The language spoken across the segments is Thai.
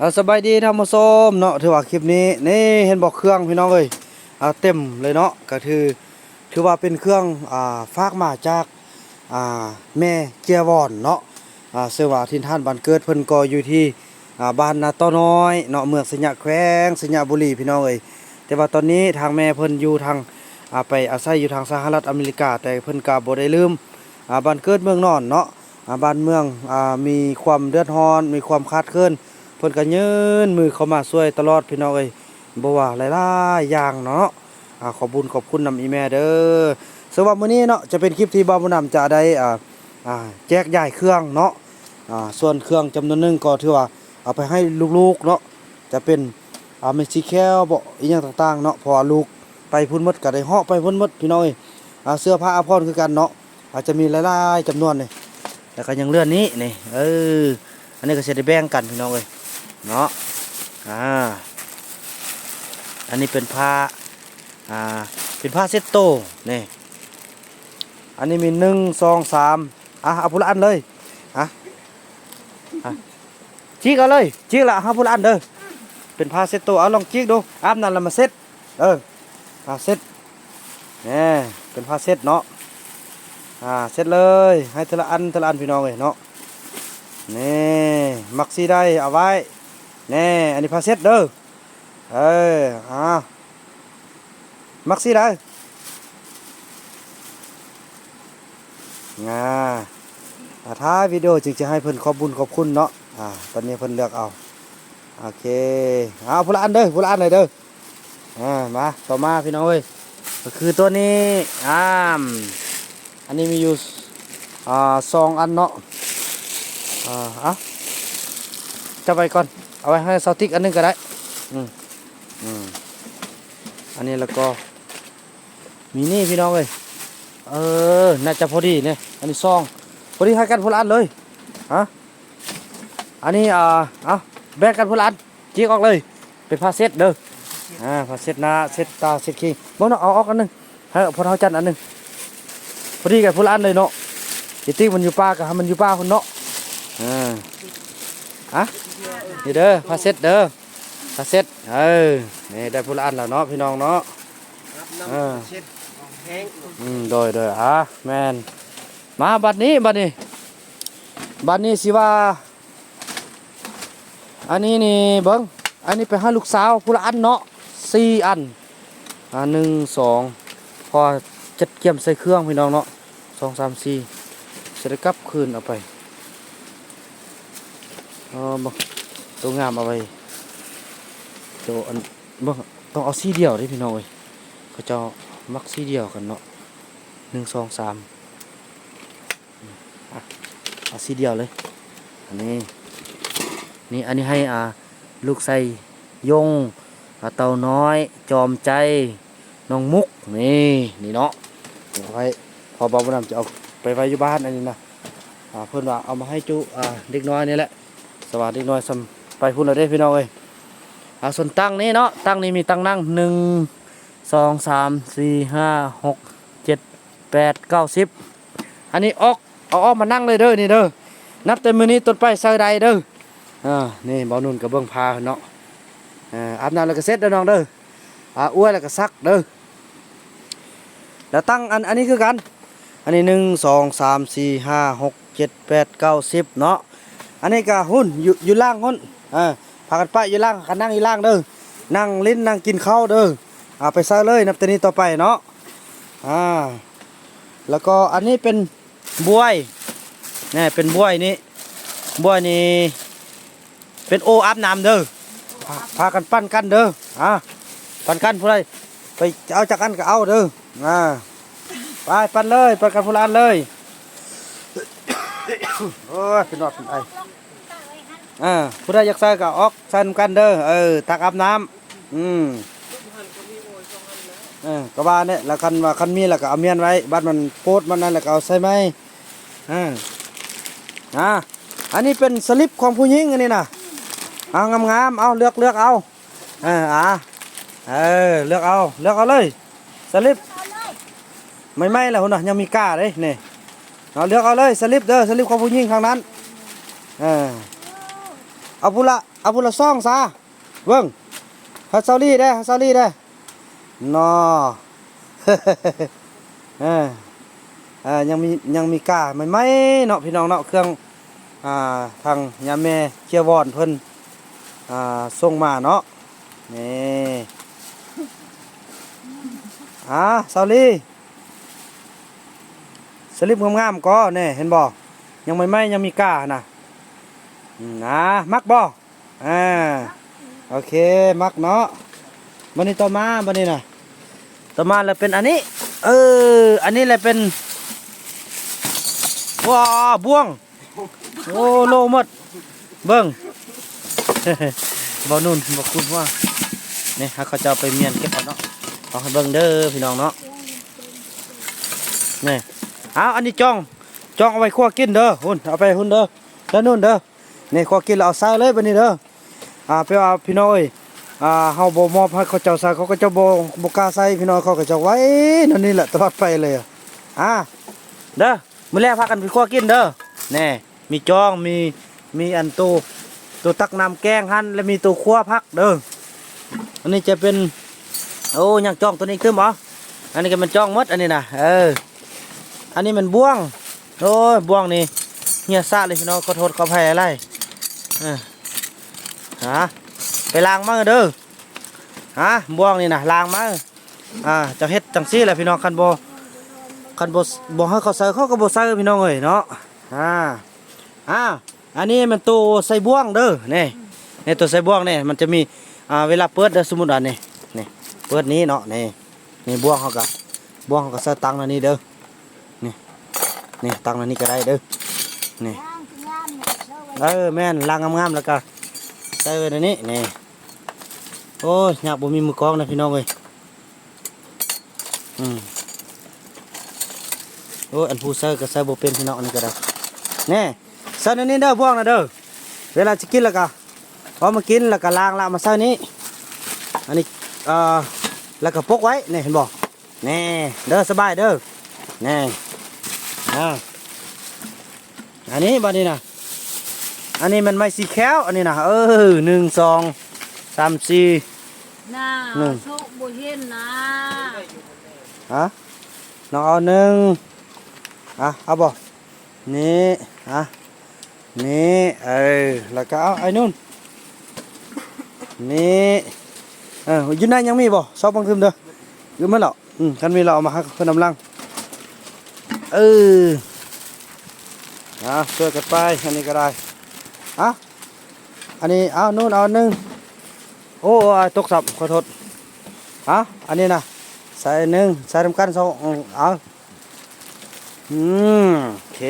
เอาสบายดีท่านผู้ชมเนาะถือว่าคลิปนี้นี่เห็นบอกเครื่องพี่น้องเอ้ยเอาเต็มเลยเนาะก็คือถือว่าเป็นเครื่องอ่าฝากมาจากอ่าแม่เจียวอนเนาะอ่าเสว่าทินท่านบ้านเกิดเพิ่นก็อยู่ที่อ่าบ้านนาต้อน้อยเนาะเมืองสัญญาแขวงสัญญาบุรีพี่น้องเอ้ยแต่ว่าตอนนี้ทางแม่เพิ่นอยู่ทางอ่าไปอาศัยอยู่ทางสหรัฐอเมริกา แต่เพิ่นก็บ่ได้ลืมอ่าบ้านเกิดเมืองนอนเนาะอ่าบ้านเมืองอ่ามีความเดือดร้อนมีความคาดเคลื่อน เพิ่นก็ยืนมือเข้ามาช่วยตลอดพี่น้องเอ้ยบ่ว่าหลายๆอย่างเนาะอ่าขอบุญขอบคุณนำอีแม่เด้อสำหรับมื้อนี้เนาะจะเป็นคลิปที่บ่าวบุญนำจะได้อ่าอ่าแจกย้ายเครื่องเนาะอ่าส่วนเครื่องจำนวนหนึงก็ถือว่าเอาไปให้ลูกๆเนาะจะเป็นอ่าเมซิแคลบ่อีหยังต่างๆเนาะพอลูกไปพุ่นมดก็ได้เหาะไปพุ่นมดพี่น้องเอ้ยอ่าเสื้อผ้าอาภรณ์คือกันเนาะอาจจะมีหลายๆจำนวนนี่แล้วก็ยังเลื่อนนี้นี่เอออันนี้ก็สิได้แบ่งกันพี่น้องเอ้ย เนาะอ่าอันนี้เป็นผ้าอ่าเป็นผ้าเซตโตนี่อันนี้มีหนึ่งสองสามอะเอาพูละอันเลยอะจีกเอาเลยจีกละเอาพูละอันเด้อเป็นผ้าเซตโตเอาลองจีกดูอาบน้ำแล้วมาเซ็ตเออผ้าเซ็ตนี่เป็นผ้าเซ็ตเนาะอ่าเซ็ตเลยให้ทละอันทละอันพี่น้องเลยเนาะนี่มักซีได้เอาไว้ แน่อันนี้พาเซ็ตเด้อเอออ่ามักซี่ได้งาอ่าท้ายวิดีโอจึงจะให้เพิ่นขอบบุญขอบคุณเนาะอ่าตอนนี้เพิ่นเลือกเอาโอเคเอาผู้ละอันเด้อผู้ละอันเลยเด้ออ่ามาต่อมาพี่น้องเอ้ยก็คือตัวนี้อ่าอันนี้มีอยู่อ่าสองอันเนาะอ่าเอาจะไปก่อน เอาไว้ให้เซาติกอันหนึงก็ได้อืมอืมอันนี้แล้วก็มีนี่พี่น้องเลยเออน่าจะพอดีเนี่ยอันนี้ซองพอดีให้กันพลันเลยฮะอันนี้อ่าเอาแบ่งกันพลันจีกออกเลยเป็นผ้าเซ็ตเด้ออ่าผ้าเซ็ตหน้าเซ็ตตาเซ็ตขี้บ่เนาะเอาออกอันหนึงให้พอเท่าจันอันหนึงพอดีกันพลันเลยเนาะอีติ๊กมันอยู่ป่ากับมันอยู่ป่าคนเนาะอ่าอะ นี่เด้อพาเซ็ตเด้อพาเซ็ตเออนี่ได้ผู้ละอันแล้วเนาะพี่น้องเนาะเออเช็ดแห้งอืมโดยโดยอะแมนมาบัดนี้บัดนี้บัดนี้สิว่า อันนี้นี่เบิ้งอันนี้ไปให้ลูกสาวผู้ละอันเนาะสี่อันอ่าหนึ่งสองพอจัดเกี่ยมใส่เครื่องพี่น้องเนาะสองสามสี่เสร็จแล้วกลับคืนเอาไปเออบ่ตัวงามเอาไว้ตัวอันบ่ต้องเอาสีเดียวด้พี่น้องเอ้ยเขาจ้ามักสีเดียวกันเนาะหนึ่งสองสามอะเอาสีเดียวเลยอันนี้นี่อันนี้ให้อ่าลูกใส่ยงอ่าเต่าน้อย จอมใจน้องมุกนี่นี่เนาะเอาไว้พอบาบุญนำจะเอาไปไว้อยู่บ้านอันนี้นะอ่าเพื่อนว่าเอามาให้จุอ่าเด็กน้อยนี่แหละ สวัสดีน้อยสำไปพูดเราได้พี่น้องเอ้ยเอาส่วนตั้งนี้เนาะตั้งนี้มีตั้งนั่งหนึ่งสองสามสี่ห้าหกเจ็ดแปดเก้าสิบอันนี้ออกเอาออกมานั่งเลยเด้อนี่เด้อนับแต่มือนี้ต้นไปใส่ใดเด้ออ่านี่บ่าวนุ่นกับเบื้องพาเนาะอ่าอาบน้ำแล้วก็เซ็ตเด้อน้องเด้ออ่าอ้วยแล้วก็ซักเด้อแล้วตั้งอันอันนี้คือกัน อันนี้หนึ่งสองสามสี่ห้าหกเจ็ดแปดเก้าสิบเนาะ อันนี้ก็หุ่นอยู่อยู่ล่างหุ่นอ่าพากันไปอยู่ล่างกันนั่งอยู่ล่างเด้อนั่งลิ้นนั่งกินข้าวเด้อเอาไปซะเลยนับแต่นี้ต่อไปเนาะอ่าแล้วก็อันนี้เป็นบวยนี่เป็นบวยนี่บวยนี่เป็นโออาบน้ำเด้อพาพากันปั้นกันเด้ออ่าปั้นกันผู้ใดไปเอาจากกันก็เอาเด้ออ่าไปปั้นเลยปั้นกันผู้ละอันเลยโอ้ยเป็นหวัดเป็นไอ อ่าผู้ใดอยากใส่ก็ออกใส่นำกันเด้อเออตักอาบน้ำอืมเออก็บ้านเนี่ยแล้วคันว่าคันมีแล้วก็เอาเมียนไว้บ้านมันโพดมันนั่นแล้วก็เอาใส่ไหมอ่าอ่าอันนี้เป็นสลิปของผู้หญิงอันนี้นะเอางามๆเอาเลือกเลือกเอาเอออ่าเออเลือกเอาเลือกเอาเลยสลิปไม่ไหม่แล้วหุ่นน่ะยังมีก้าเลยนี่เอาเลือกเอาเลยสลิปเด้อสลิปของผู้หญิงทางนั้นเออ เอาผู้ละเอาพุละซ่องซะเบิ่งฮัสซาลี่ได้ฮัสซาลี่ได้นอเออเออยังมียังมีกาใหม่ๆเนาะพี่น้องเนาะเครื่องอ่าทางยาแม่เคียวอนเพิ่นอ่าส่งมาเนาะนี่อ่าซาลี่สลิปงามๆก็เนี่ยเห็นบ่ยังใหม่ๆยังมีกานะ นะมักบ่อ่าโอเคมักเนาะบันนี้ต่อมาบันนี้นะต่อมาแล้วเป็นอันนี้ เออ อันนี้แหละเป็นว้าบ่วงโอ้โลหมด เบิ้งบ่นุ่นบ่คุณว่านี่ฮะเขาจะไปเมียนเก็บเอาเนาะเอาให้เบิ้งเด้อพี่น้องเนาะนี่เอาอันนี้จ้องจ้องเอาไว้คั่วกินเด้อหุ่นเอาไปหุ่นเด้อแล้วนู่นเด้อ นี่คั่วกินเอาใส่เลยบัดนี้เด้ออ่าไปเอาพี่น้องเอ้ยอ่าเฮาบ่มอบให้เขาเจ้าใส่เขาก็จะบ่บ่กล้าใส่พี่น้องเขาก็จะไว้นั่นนี่แหละตลอดไปเลยอะอ่าเด้อมื้อแรกพากันไปคั่วกินเด้อแน่มีจองมีมีอันตูตู้ตักน้ำแกงหั่นและมีตู้คั่วพักเด้ออันนี้จะเป็นโอ้ยังจองตัวนี้ขึ้นบ่อันนี้ก็มันจองหมดอันนี้นะเอออันนี้มันบ่วงโอ้ยบ่วงนี่เหียซะเลยพี่น้องขอโทษขออภัยอะไร เออหาไปล้างมือเด้อฮะบ่วงนี่นะล้างมืออ่าจะเฮ็ดจังซี่แหละพี่น้องคันบ่คันบ่บ่ให้เขาใส่เขาก็บ่ใส่พี่น้องเอ้ยเนาะอ่าอ่าอันนี้มันตัวใส่บ่วงเด้อนี่นี่ตัวใส่บ่วงนี่มันจะมีอ่าเวลาเปิดเด้อสมมุติว่านี่นี่เปิดนี้เนาะนี่นี่บ่วงเขาก็บ่วงเขาก็ใส่ตังอันนี้เด้อนี่นี่ตังอันนี้ก็ได้เด้อนี่ เออแม่นล้างงามๆแล้วก็ใส่ไว้ในนี้นี่โอ้ยยากบ่มีมือกลองนะพี่น้องเอ้ยอืมโอ้ยอันผู้ใส่ก็ใส่บ่เป็นพี่น้องนนี้ก็ได้แน่ใส่ในนี้เด้อพวกนะเด้อเวลาจะกินแล้วก็พอมากินแล้วก็ล้างละมาใส่นี้อันนี้เอ่อแล้วก็พกไว้นี่เห็นบ่แน่เด้อสบายเด้อแน่อ่าอันนี้บัดนี้นะ อันนี้มันไม่สีแค้วอันนี้นะเออหนึ่งสองสามสี่น่าหนึ่งโชคบ่เห็นนะฮะน้องเอาหนึ่งอะเอาบ่นี่อะนี่เออแล้วก็เอาไอ้นู่นนี่เอออยืนได้ยังมีบ่ซอบบังทึมเด้ออยืมมาแล้วอืมคันมีเราเอามาให้เพิ่นนำลังเอออะช่วยกันไปอันนี้ก็ได้ อะอันนี้เอานู่นเอาหนึ่งโอ้ยตกสับขอโทษอะอันนี้นะใส่หนึ่งใส่ทำกันสองเอาอืมโอเค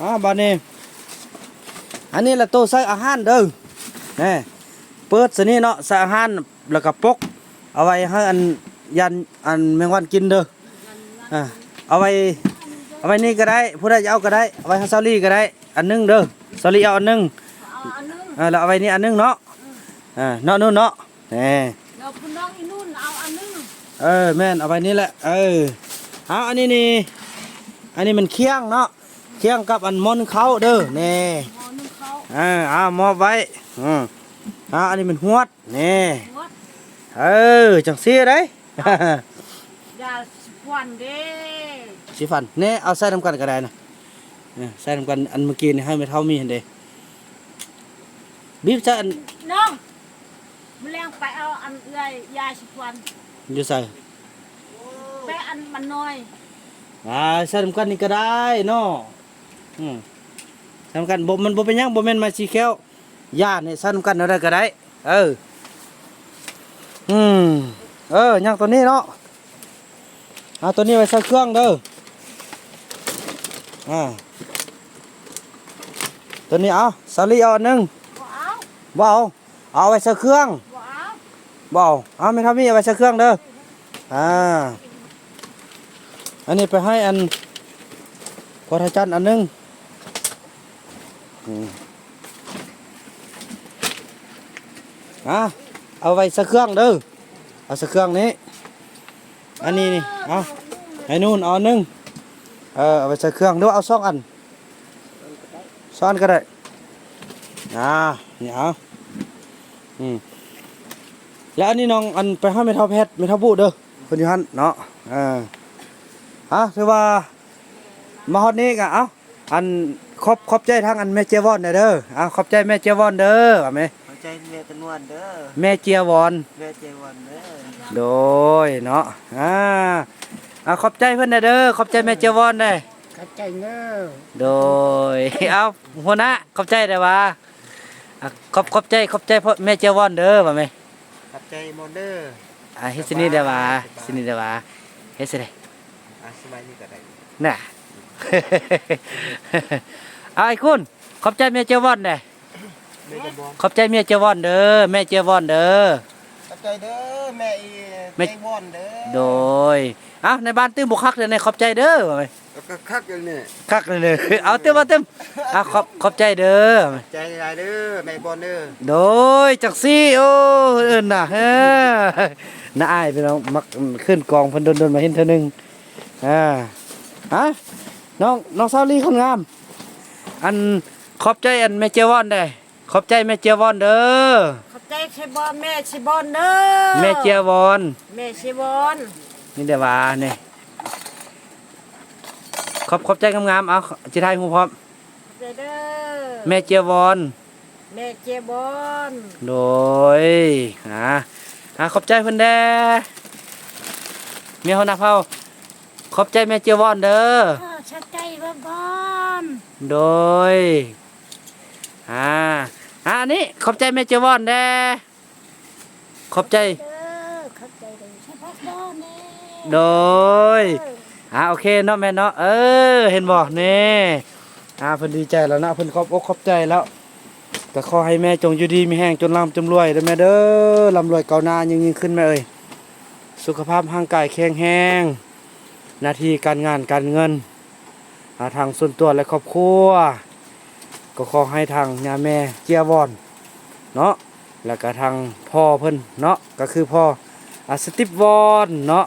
อ่าบานนี้อันนี้แหละต๊ะใส่อาหารเด้อนี่เปิดสนี่เนาะใส่อาหารแล้วก็ปกเอาไว้ให้อันยันอันแมงวันกินเด้ออ่าเอาไว้เอาไว้นี่ก็ได้ผู้ใดจะเอาก็ได้เอาไว้ให้ซาลี่ก็ได้ อันหนึงเด้อ ซาลี่เอาอันหนึงเอาอันนึงอ่าแล้วเอาไว้นี่อันหนึงเนาะอ่าเนาะนู่นเนาะนี่เดี๋ยวคุณน้องอีนู่นเอาอันนึงเออแม่นเอาไปนี่แหละเออเอาอันนี้นี่อันนี้มันเคียงเนาะเคียงกับอันมอนเขาเด้อแน่หมอนึงเขาเออเอามอบไว้อืมเอาอันนี้มันหวดแน่วัดเออจังซี่ได้ยาสิบวันเด้สิฟันแน่เอาใส่น้ำกันก็ได้นะเออ ใส่น้ำกันอันเมื่อกี้นี่ให้ไม่เท่ามีเห็นเด้บีบใส่อันน้องแมลงไปเอาอันยายยาสิบวันอยู่ใส่ไปอันมันน้อยอ่าใส่น้ำกันนี่ก็ได้เนาะอืมใส่น้ำกันบ่มันบ่เป็นหยังบ่แม่นมาสีแก้วย่านี่ใส่น้ำกันเอาได้ก็ได้ เอออืมเออยังตัวนี้เนาะเอาตัวนี้ไว้ใส่เครื่องเด้ออ่า ตัวนี้เอาสาลีเอาอันหนึงบ่เอาบ่เอาเอาไว้ใส่เครื่องบ่เอาบ่เอาเอาไม่ทำนี่เอาไว้ใส่เครื่องเด้ออ่าอันนี้ไปให้อันพอทจันทร์อันหนึงอืมอะเอาไว้ใส่เครื่องเด้อเอาใส่เครื่องนี้ อันนี้นี่เอาให้นู่นเอาอันหนึงเออเอาไปใส่เครื่องหรือว่าเอาสองอัน สองอันก็ได้อ่านี่เอาอืมแล้วอันนี้น้องอันไปให้เมทัลแพทย์เมทัลบูเด้อคนอยู่หันเนาะอ่าฮะคือว่ามาฮอดนี้กะเอ้าอันขอบขอบใจทางอันแม่เจยวอนเด้อเอาขอบใจแม่เจยวอนเด้อว่าแม่หัวใจแม่ตะนวลเด้อแม่เจียวอนแม่ใจวันเด้อโดยเนาะอ่าเอาขอบใจเพิ่นเด้อขอบใจแม่เจยวอนเด้อ เข้าใจเนอะโดย เอาหัวหน้าขอบใจได้ว่าอะขอบขอบใจขอบใจพ่อแม่เจาวอนเด้อว่าแม่ขับใจมอนเด้ออะเฮ็ดสินี่ได้ว่าสินี่ได้ว่าเฮ็ดสิได้อะสบายนี่ก็ได้น่ะ เอาไอ้คุณขอบใจแม่เจาวอนเด้อแม่จะบอกขอบใจแม่เจาวอนเด้อแม่เจาวอนเด้อขับใจเด้อแม่อีแม่ใจวอนเด้อ โดย เอาในบ้านตื้มบุคักเลยในขอบใจเด้อว่าแม่แล้ว ก็คักอยู่นี่คักเลยเด้อเอาตื้มมาตื้มเอาขอบขอบใจเด้อใจหลายเด้อแม่บอลเด้อโดยจักซี่โอ้เอิ้นน่ะเฮ้อน้าอายพี่น้องมักขึ้นกองเพิ่นโดนๆมาเห็นเท่านึงอ่าฮะน้องน้องซาวลีคนงาม อันขอบใจอันแม่เจวอนได้ขอบใจแม่เจวอนเด้อเข้าใจชิบอนแม่ชิบอนเด้อแม่เจวอนแม่ชิบอนนี่เด้อว่านี่ ขอบขอบใจงามๆเอาจิทายฮู้พร้อมเข้าใจเด้อแม่เจวอนแม่เจบอนโดยอ่าอ่าขอบใจเพิ่นแด้เมียเฮานักเฮาขอบใจแม่เจวอนเด้อชัดใจบ้าบอนโดยอ่าอ่านี่ขอบใจแม่เจวอนแด้ขอบใจเด้อเข้าใจเด้อชัดบ้านนี่โดย อ่าโอเคเนาะแม่เนาะเออเห็นบ่นี่อ่าเพิ่นดีใจแล้วนะเพิ่นขอบอกขอบใจแล้วก็ขอให้แม่จงอยู่ดีมีแห้งจนร่ำจนรวยเด้อแม่เด้อร่ำรวยเก่าหน้ายิ่งยิ่งขึ้นแม่เอ้ยสุขภาพร่างกายแข็งแรงหน้าที่การงานการเงินาทางส่วนตัวและครอบครัว ก็ขอให้ทางญาแม่เจียวอนเนาะแล้วก็ทางพ่อเพิ่นเนาะก็คือพ่ออสติปวอนเนาะ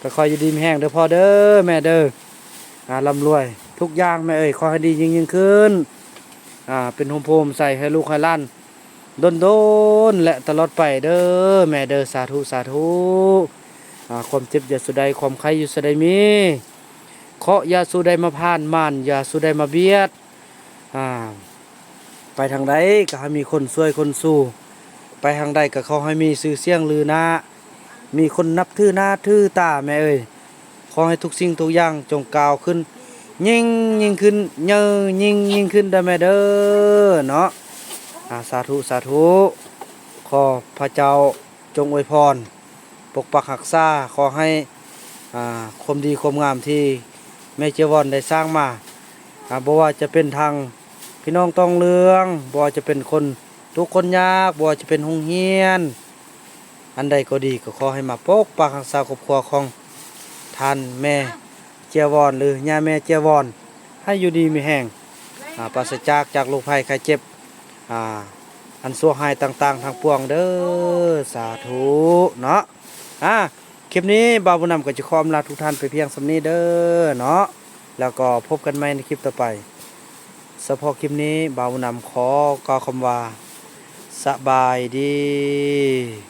ก็คอยอยู่ดีมีแห้งเด้อพ่อเด้อแม่เด้ออ่าร่ำรวย ทุกอย่างแม่เอ้ยขอให้ดียิ่งยิ่งขึ้นอ่าเป็นโฮมโพมใส่ให้ลูกให้ล้านโดนโดนๆและตลอดไปเด้อแม่เด้อสาธุสาธุอ่าความเจ็บอย่าสุดใดความไข้อยู่สุดใดมีเคาะอย่าสุดใดมาผ่านมานอย่าสุดใดมาเบียดอ่าไปทางใดก็ให้มีคนช่วยคนสู้ ไปทางใดก็ขอให้มีชื่อเสียงลือน้า มีคนนับถือหน้าถือตาแม่เอ้ยขอให้ทุกสิ่งทุกอย่างจงกล่าวขึ้น ยิ่งยิ่งขึ้นเยอยิ่งยิ่งขึ้นได้แม่เด้อเนาะอาสาธุสาธุขอพระเจ้าจงอวยพร ปกปักหักษาขอให้ความดีความงามที่แม่เจวอนได้สร้างมาอ่าบ่ว่าจะเป็นทางพี่น้องต้องเลืองบ่จะเป็นคนทุกคนยากบ่จะเป็นหงเฮียน อันใดก็ดีก็ขอให้มาปกปักรักษาครอบครัวของท่านแม่เจียวอนหรือย่าแม่เจียวอนให้อยู่ดีมีแห่งปราศจากจากโรคภัยไข้เจ็บอ่าอันสัวหายต่าง ๆ ทางปวงเด้อสาธุเนาะอ่าคลิปนี้บาวบุนำก็จะขออำลาทุกท่านไปเพียงสำนี้เด้อเนาะแล้วก็พบกันใหม่ในคลิปต่อไปสำหรับคลิปนี้บาวบุนำขอกล่าวคำว่าสบายดี